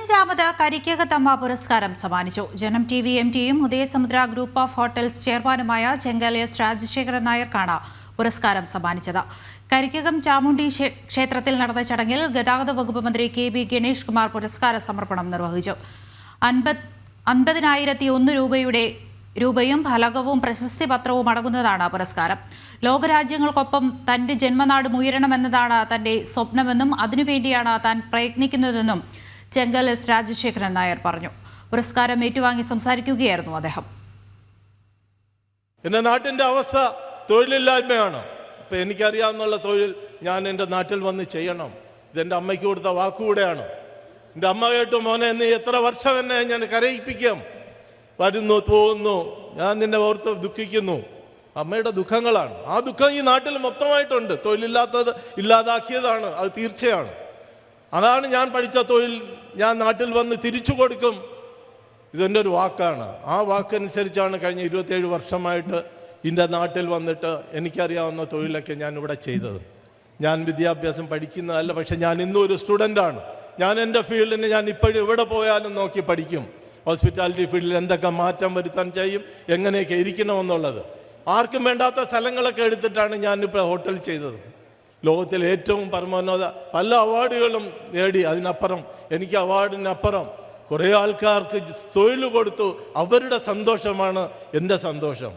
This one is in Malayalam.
പതിനഞ്ചാമത് കരിക്കകത്തമ്മ പുരസ്കാരം സമ്മാനിച്ചു. ജനം ടി വി എം ടിയും ഉദയസമുദ്ര ഗ്രൂപ്പ് ഓഫ് ഹോട്ടൽസ് ചെയർമാനുമായ ചെങ്കൽ എസ് രാജശേഖരൻ നായർക്കാണ് പുരസ്കാരം സമ്മാനിച്ചത്. കരിക്കകം ചാമുണ്ടി ക്ഷേത്രത്തിൽ നടന്ന ചടങ്ങിൽ ഗതാഗത വകുപ്പ് മന്ത്രി കെ ബി ഗണേഷ് കുമാർ പുരസ്കാര സമർപ്പണം നിർവഹിച്ചു. അൻപത് അൻപതിനായിരത്തി ഒന്ന് രൂപയുടെ രൂപയും ഫലകവും പ്രശസ്തി പത്രവും അടങ്ങുന്നതാണ് പുരസ്കാരം. ലോകരാജ്യങ്ങൾക്കൊപ്പം തന്റെ ജന്മനാട് ഉയരണമെന്നതാണ് തന്റെ സ്വപ്നമെന്നും അതിനുവേണ്ടിയാണ് താൻ പ്രയത്നിക്കുന്നതെന്നും ചെങ്കൽ എസ് രാജശേഖരൻ നായർ പറഞ്ഞു. പുരസ്കാരം ഏറ്റുവാങ്ങി സംസാരിക്കുകയായിരുന്നു അദ്ദേഹം. എന്റെ നാട്ടിന്റെ അവസ്ഥ തൊഴിലില്ലായ്മയാണ്. ഇപ്പം എനിക്കറിയാവുന്നുള്ള തൊഴിൽ ഞാൻ എന്റെ നാട്ടിൽ വന്ന് ചെയ്യണം. ഇതെന്റെ അമ്മയ്ക്ക് കൊടുത്ത വാക്കുകൂടെയാണ്. എന്റെ അമ്മ കേട്ടു മോനെ നീ എത്ര വർഷം എന്നെ ഞാൻ കരയിപ്പിക്കാം? വരുന്നു പോകുന്നു ഞാൻ നിന്നെ ഓർത്ത് ദുഃഖിക്കുന്നു. അമ്മയുടെ ദുഃഖങ്ങളാണ്. ആ ദുഃഖം ഈ നാട്ടിൽ മൊത്തമായിട്ടുണ്ട്. തൊഴിലില്ലാത്തത് ഇല്ലാതാക്കിയതാണ്. അത് തീർച്ചയാണ്. അതാണ് ഞാൻ പഠിച്ച തൊഴിൽ. ഞാൻ നാട്ടിൽ വന്ന് തിരിച്ചു കൊടുക്കും. ഇതെന്റെ ഒരു വാക്കാണ്. ആ വാക്കനുസരിച്ചാണ് കഴിഞ്ഞ ഇരുപത്തേഴ് വർഷമായിട്ട് എന്റെ നാട്ടിൽ വന്നിട്ട് എനിക്കറിയാവുന്ന തൊഴിലൊക്കെ ഞാൻ ഇവിടെ ചെയ്തത്. ഞാൻ വിദ്യാഭ്യാസം പഠിക്കുന്നതല്ല പക്ഷെ ഞാൻ ഇന്നും ഒരു സ്റ്റുഡന്റാണ് ഞാൻ എന്റെ ഫീൽഡിന് ഞാൻ ഇപ്പോഴും എവിടെ പോയാലും നോക്കി പഠിക്കും. ഹോസ്പിറ്റാലിറ്റി ഫീൽഡിൽ എന്തൊക്കെ മാറ്റം വരുത്താൻ ചെയ്യും എങ്ങനെയൊക്കെ ഇരിക്കണമെന്നുള്ളത്. ആർക്കും വേണ്ടാത്ത സ്ഥലങ്ങളൊക്കെ എടുത്തിട്ടാണ് ഞാനിപ്പോൾ ഹോട്ടൽ ചെയ്തത്. ലോകത്തിലെ ഏറ്റവും പരമോന്നത പല അവാർഡുകളും നേടി അതിനപ്പുറം എനിക്ക് അവാർഡിനപ്പുറം കുറേ ആൾക്കാർക്ക് തൊഴിൽ കൊടുത്തു. അവരുടെ സന്തോഷമാണ് എന്റെ സന്തോഷം.